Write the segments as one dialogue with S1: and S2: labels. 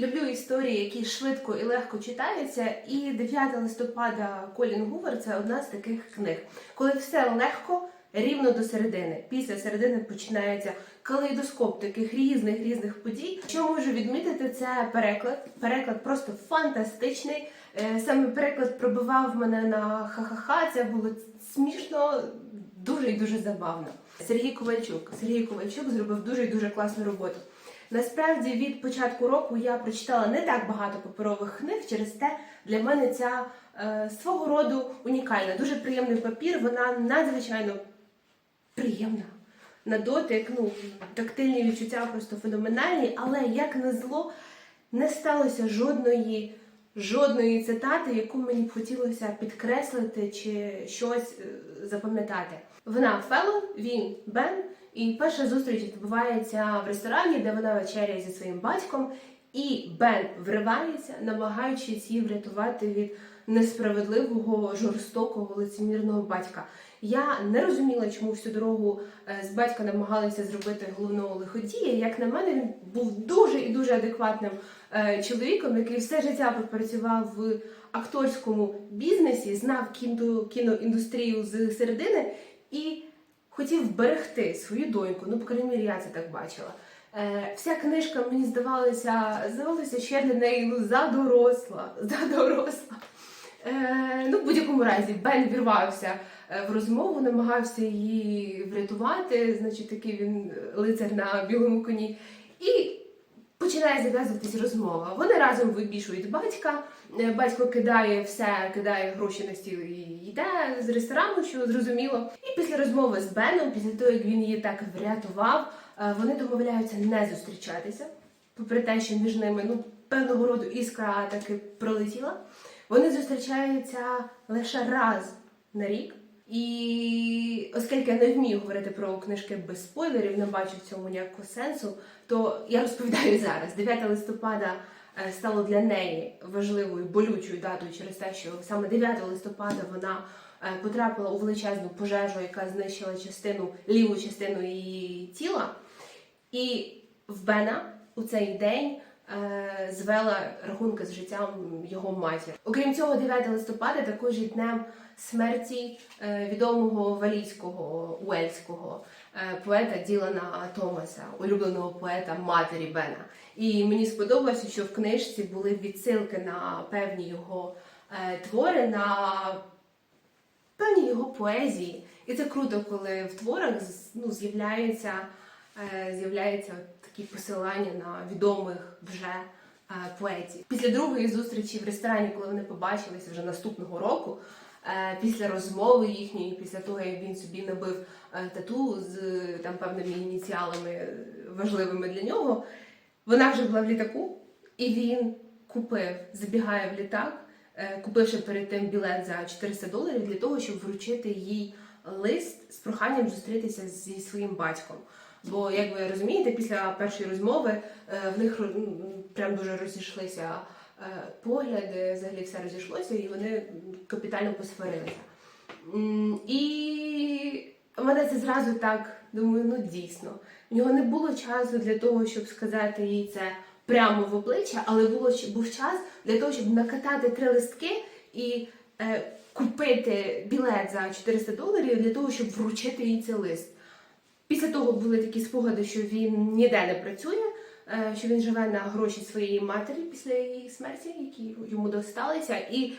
S1: Люблю історії, які швидко і легко читаються. І 9 листопада Колін Гувер це одна з таких книг, коли все легко. Рівно до середини. Після середини починається калейдоскоп таких різних різних подій. Що можу відмітити, це переклад. Переклад просто фантастичний. Е, Саме переклад пробивав мене на ха-ха-ха. Це було смішно, дуже і дуже забавно. Сергій Ковальчук. Сергій Ковальчук зробив дуже і дуже класну роботу. Насправді від початку року я прочитала не так багато паперових книг. Через те для мене ця е, свого роду унікальна, дуже приємний папір. Вона надзвичайно приємна. На дотик, ну тактильні відчуття просто феноменальні, але як на зло не сталося жодної, жодної цитати, яку мені б хотілося підкреслити чи щось е, запам'ятати. Вона Фело, він Бен, і перша зустріч відбувається в ресторані, де вона вечеряє зі своїм батьком, і Бен вривається, намагаючись її врятувати від несправедливого, жорстокого, лицемірного батька. Я не розуміла, чому всю дорогу е, з батька намагалися зробити головного лиходія. Як на мене, він був дуже і дуже адекватним е, чоловіком, який все життя пропрацював в акторському бізнесі, знав кіно, кіноіндустрію з середини і хотів берегти свою доньку. Ну, по крайній мірі, я це так бачила. Е, вся книжка мені здавалася, здавалося, що я для неї ну, задоросла, задоросла. Е, ну, в будь-якому разі, Бен вірвався е, в розмову, намагався її врятувати, значить, такий він лицар на білому коні. І починає зав'язуватись розмова. Вони разом вибішують батька. Е, Батько кидає все, кидає гроші на стіл і йде з ресторану, що зрозуміло. І після розмови з Беном, після того як він її так врятував, е, вони домовляються не зустрічатися. Попри те, що між ними ну, певного роду іскра таки пролетіла. Вони зустрічаються лише раз на рік. І оскільки я не вмію говорити про книжки без спойлерів, не бачу в цьому ніякого сенсу, то я розповідаю зараз. 9 листопада стало для неї важливою болючою датою через те, що саме 9 листопада вона е, потрапила у величезну пожежу, яка знищила частину ліву частину її тіла. І в Бена у цей день е, звела рахунки з життям його матір. Окрім цього, 9 листопада також є днем смерті е, відомого валійського уельського е, поета Ділана Томаса, улюбленого поета матері Бена. І мені сподобалося, що в книжці були відсилки на певні його е, твори, на певні його поезії. І це круто, коли в творах ну, з'являється, е, з'являється такі посилання на відомих вже е, поетів. Після другої зустрічі в ресторані, коли вони побачилися вже наступного року, е, після розмови їхньої, після того, як він собі набив е, тату з е, там певними ініціалами е, важливими для нього, вона вже була в літаку, і він купив, забігає в літак, е, купивши перед тим білет за 400 доларів для того, щоб вручити їй лист з проханням зустрітися зі своїм батьком. Бо, як ви розумієте, після першої розмови е, в них прям дуже розійшлися е, погляди, взагалі все розійшлося, і вони капітально посварилися. І мене це зразу так думаю, ну дійсно. В нього не було часу для того, щоб сказати їй це прямо в обличчя, але було був час для того, щоб накатати три листки і е, купити білет за 400 доларів для того, щоб вручити їй цей лист. Після того були такі спогади, що він ніде не працює, е, що він живе на гроші своєї матері після її смерті, які йому досталися. І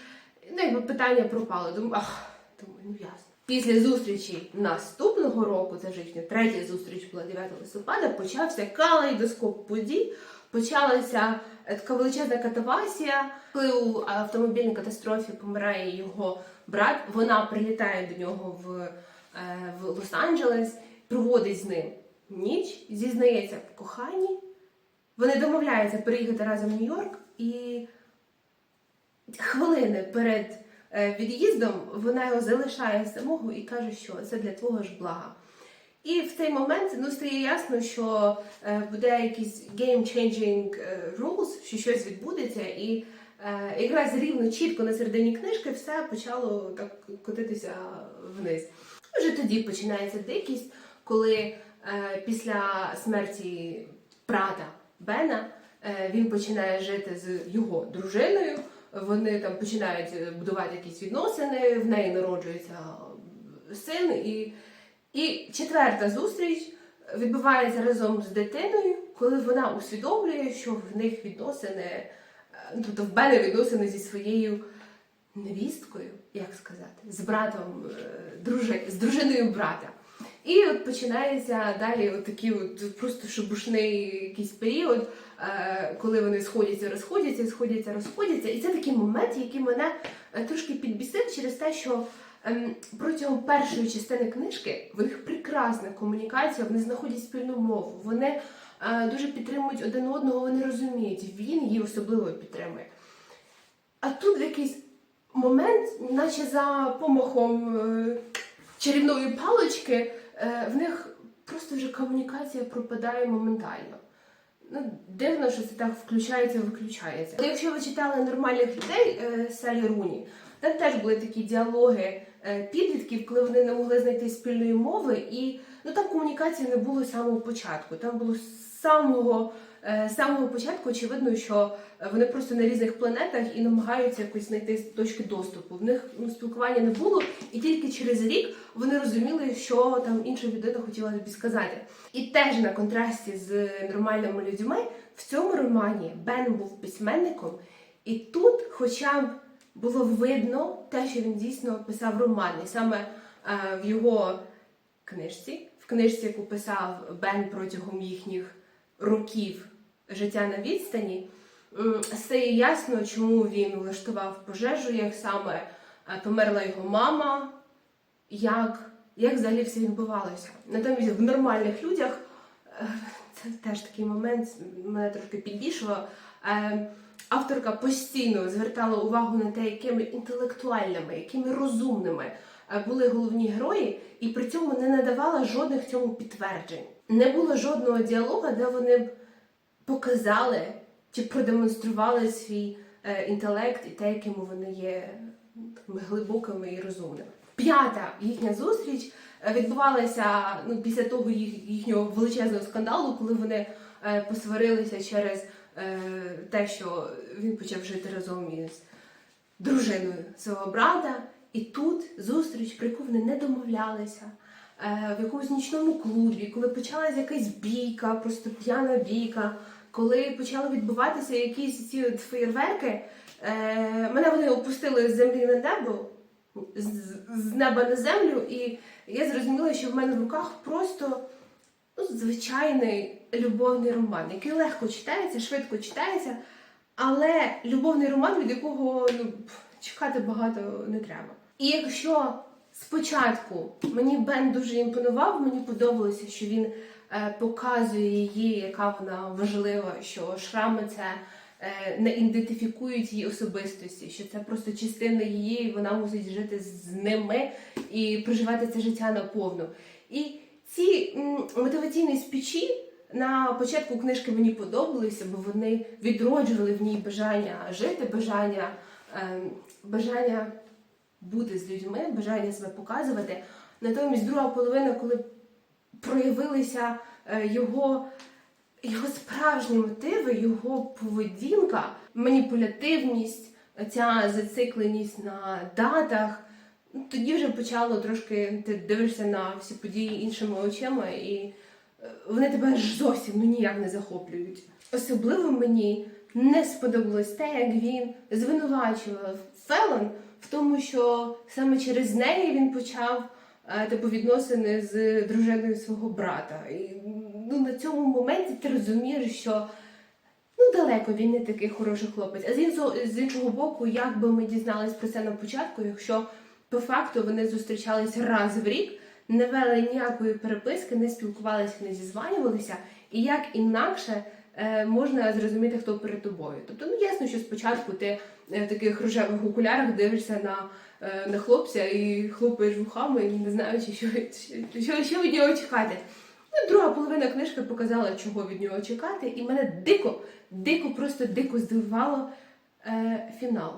S1: ну, питання пропало. Думаю, ах, думаю, ну ясно. Після зустрічі наступного року, це їхня третя зустріч була 9 листопада, почався калейдоскоп подій. Почалася е, така величезна катавасія. Коли у автомобільній катастрофі помирає його брат, вона прилітає до нього в, е, в Лос-Анджелес, проводить з ним ніч, зізнається в коханні. Вони домовляються переїхати разом в Нью-Йорк, і хвилини перед е, від'їздом вона його залишає самого і каже, що це для твого ж блага. І в цей момент ну, стає ясно, що е, буде якийсь game-changing е, rules, що щось відбудеться, і е, якраз рівно чітко на середині книжки все почало так котитися вниз. Вже тоді починається дикість, коли е, після смерті брата Бена е, він починає жити з його дружиною. Вони там починають е, будувати якісь відносини, в неї народжується син. І, і четверта зустріч відбувається разом з дитиною, коли вона усвідомлює, що в них відносини, е, тобто в Бена відносини зі своєю невісткою, як сказати, з братом дружи, з дружиною брата. І от починається далі от такий от просто шебушний якийсь період, е, коли вони сходяться, розходяться, сходяться, розходяться. І це такий момент, який мене е, трошки підбісив через те, що ем, протягом першої частини книжки в них прекрасна комунікація, вони знаходять спільну мову, вони е, дуже підтримують один одного, вони розуміють, він її особливо підтримує. А тут якийсь момент, наче за помахом чарівної палички, е, в них просто вже комунікація пропадає моментально. Ну, дивно, що це так включається, виключається. Але якщо ви читали нормальних людей е, Салі Руні, там теж були такі діалоги е, підлітків, коли вони не могли знайти спільної мови, і ну там комунікації не було з самого початку. Там було з самого, з самого початку очевидно, що е, вони просто на різних планетах і намагаються якось знайти точки доступу. В них ну, спілкування не було, і тільки через рік вони розуміли, що там інша людина хотіла тобі сказати. І теж на контрасті з нормальними людьми в цьому романі Бен був письменником, і тут, хоча б було видно те, що він дійсно писав роман, і саме е, в його книжці, в книжці, яку писав Бен протягом їхніх років життя на відстані, стає ясно, чому він влаштував пожежу, як саме е, померла його мама, як, як взагалі все відбувалося. Натомість в нормальних людях е, це теж такий момент мене трошки підбільшував. Е, Авторка постійно звертала увагу на те, якими інтелектуальними, якими розумними були головні герої, і при цьому не надавала жодних цьому підтверджень. Не було жодного діалогу, де вони б показали чи продемонстрували свій е, інтелект і те, якими вони є глибокими і розумними. П'ята їхня зустріч е, відбувалася ну, після того їх, їхнього величезного скандалу, коли вони е, посварилися через те, що він почав жити разом із дружиною свого брата. І тут зустріч, про яку вони не домовлялися. В якомусь нічному клубі, коли почалася якась бійка, просто п'яна бійка, коли почали відбуватися якісь ці от феєрверки, е, мене вони опустили з землі на небо, з, з неба на землю, і я зрозуміла, що в мене в руках просто ну, звичайний любовний роман, який легко читається, швидко читається, але любовний роман, від якого ну, чекати багато не треба. І якщо спочатку мені Бен дуже імпонував, мені подобалося, що він е, показує її, яка вона важлива, що шрами це е, не ідентифікують її особистості, що це просто частина її, і вона мусить жити з ними і проживати це життя наповну. І ці мотиваційні спічі на початку книжки мені подобалися, бо вони відроджували в ній бажання жити, бажання, ем, бажання бути з людьми, бажання себе показувати. Натомість друга половина, коли проявилися е, його, його справжні мотиви, його поведінка, маніпулятивність, ця зацикленість на датах. Тоді вже почало трошки ти дивишся на всі події іншими очима, і е, вони тебе зовсім ну ніяк не захоплюють. Особливо мені не сподобалось те, як він звинувачував Фелон в тому, що саме через неї він почав е, типу відносини з дружиною свого брата. І ну, на цьому моменті ти розумієш, що ну далеко він не такий хороший хлопець. А з іншого, боку, як би ми дізнались про це на початку, якщо по факту вони зустрічались раз в рік, не вели ніякої переписки, не спілкувалися, не зізванювалися, і як інакше можна зрозуміти, хто перед тобою. Тобто, ну ясно, що спочатку ти е, в таких рожевих окулярах дивишся на, е, на хлопця і хлопаєш вухами, не знаючи, що, що, що, що від нього чекати. Ну, друга половина книжки показала, чого від нього чекати, і мене дико, дико, просто дико здивувало е, фінал.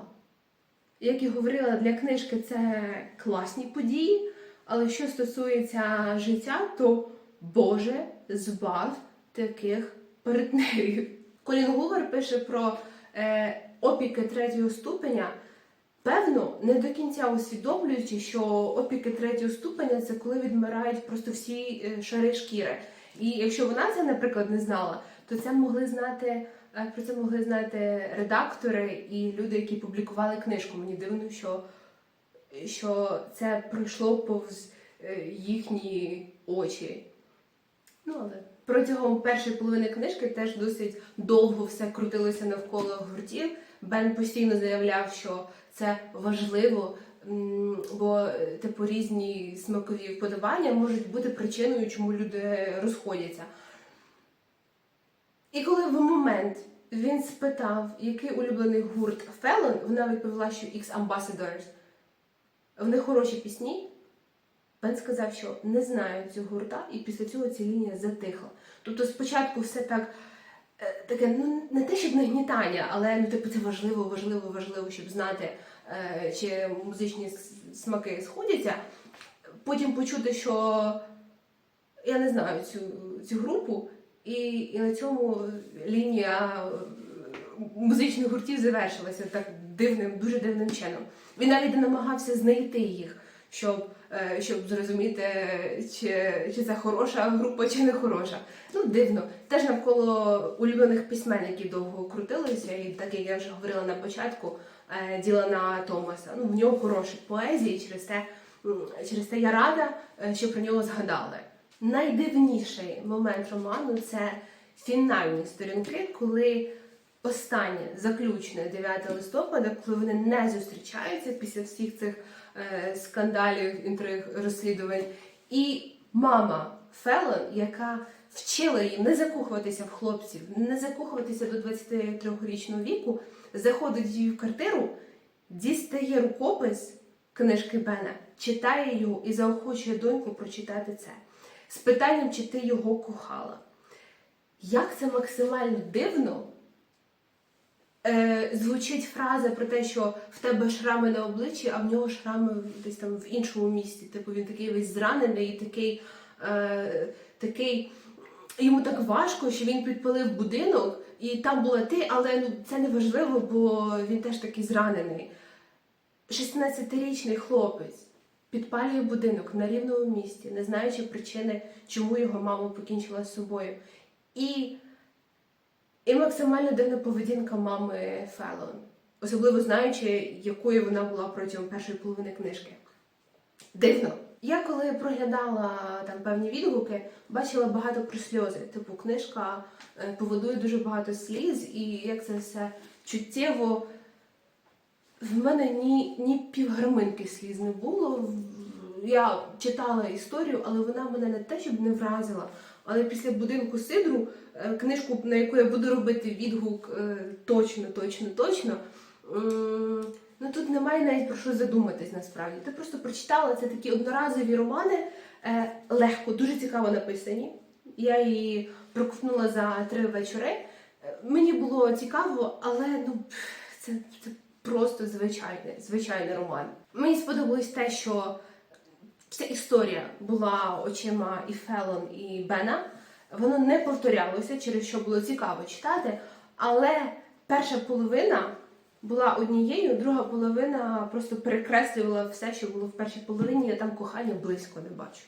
S1: Як і говорила, для книжки це класні події, але що стосується життя, то Боже, збав таких партнерів. Колін Гувер пише про е, опіки третього ступеня, певно, не до кінця усвідомлюючи, що опіки третього ступеня це коли відмирають просто всі е, шари шкіри. І якщо вона це, наприклад, не знала, то це могли знати. е, Про це могли знати редактори і люди, які публікували книжку. Мені дивно, що, що це пройшло повз е, їхні очі. Ну, але протягом першої половини книжки теж досить довго все крутилося навколо гуртів. Бен постійно заявляв, що це важливо, бо е, типу різні смакові вподобання можуть бути причиною, чому люди розходяться. І коли в момент він спитав, який улюблений гурт Фелон, вона відповіла, що X Ambassadors. В них хороші пісні. Бен сказав, що не знає цього гурта, і після цього ця лінія затихла. Тобто спочатку все так е, таке, ну не те, щоб нагнітання, але ну, типу, це важливо, важливо, важливо, щоб знати, е, чи музичні смаки сходяться. Потім почути, що я не знаю цю, цю групу, і, і на цьому лінія е, музичних гуртів завершилася так дивним, дуже дивним чином. Він навіть не намагався знайти їх, щоб, е, щоб зрозуміти, чи, чи це хороша група, чи не хороша. Ну, дивно. Теж навколо улюблених письменників довго крутилися, і так як я вже говорила на початку, е, Ділана Томаса. Ну, в нього хороші поезії, через те, через те я рада, е, що про нього згадали. Найдивніший момент роману це фінальні сторінки, коли останнє заключне 9 листопада, коли вони не зустрічаються після всіх цих е, скандалів, інтриг, розслідувань. І мама Фелон, яка вчила її не закохуватися в хлопців, не закохуватися до 23-річного віку, заходить її в квартиру, дістає рукопис книжки Бена, читає його і заохочує доньку прочитати це з питанням, чи ти його кохала. Як це максимально дивно е, звучить фраза про те, що в тебе шрами на обличчі, а в нього шрами десь там в іншому місці. Типу він такий весь зранений і такий, е, такий. Йому так важко, що він підпалив будинок, і там була ти, але ну, це не важливо, бо він теж такий зранений. 16-річний хлопець підпалює будинок на рівному місці, не знаючи причини, чому його мама покінчила з собою. І, і максимально дивна поведінка мами Фелон, особливо знаючи, якою вона була протягом першої половини книжки. Дивно. Я коли проглядала там певні відгуки, бачила багато про сльози. Типу, книжка е, поводує дуже багато сліз, і як це все чуттєво. В мене ні, ні півгарминки сліз не було. Я читала історію, але вона мене не те, щоб не вразила. Але після будинку Сидру, е, книжку, на яку я буду робити відгук е, точно, точно, точно. Ну тут немає навіть про що задуматись насправді. Ти просто прочитала це такі одноразові романи, е, легко, дуже цікаво написані. Я її проковтнула за три вечори. Мені було цікаво, але ну це, це просто звичайний, звичайний роман. Мені сподобалось те, що вся історія була очима і Фелон, і Бена. Воно не повторялося, через що було цікаво читати. Але перша половина була однією, друга половина просто перекреслювала все, що було в першій половині. Я там кохання близько не бачу.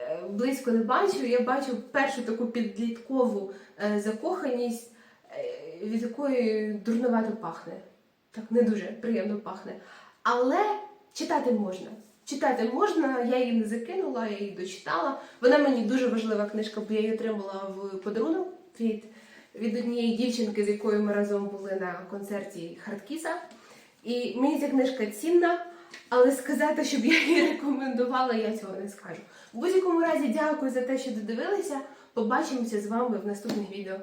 S1: Е, Близько не бачу. Я бачу першу таку підліткову е, закоханість, е, від якої дурновато пахне. Так не дуже приємно пахне. Але читати можна. Читати можна, я її не закинула, я її дочитала. Вона мені дуже важлива книжка, бо я її отримала в подарунок від, від однієї дівчинки, з якою ми разом були на концерті Хардкіса. І мені ця книжка цінна, але сказати, щоб я її рекомендувала, я цього не скажу. В будь-якому разі, дякую за те, що додивилися. Побачимося з вами в наступних відео.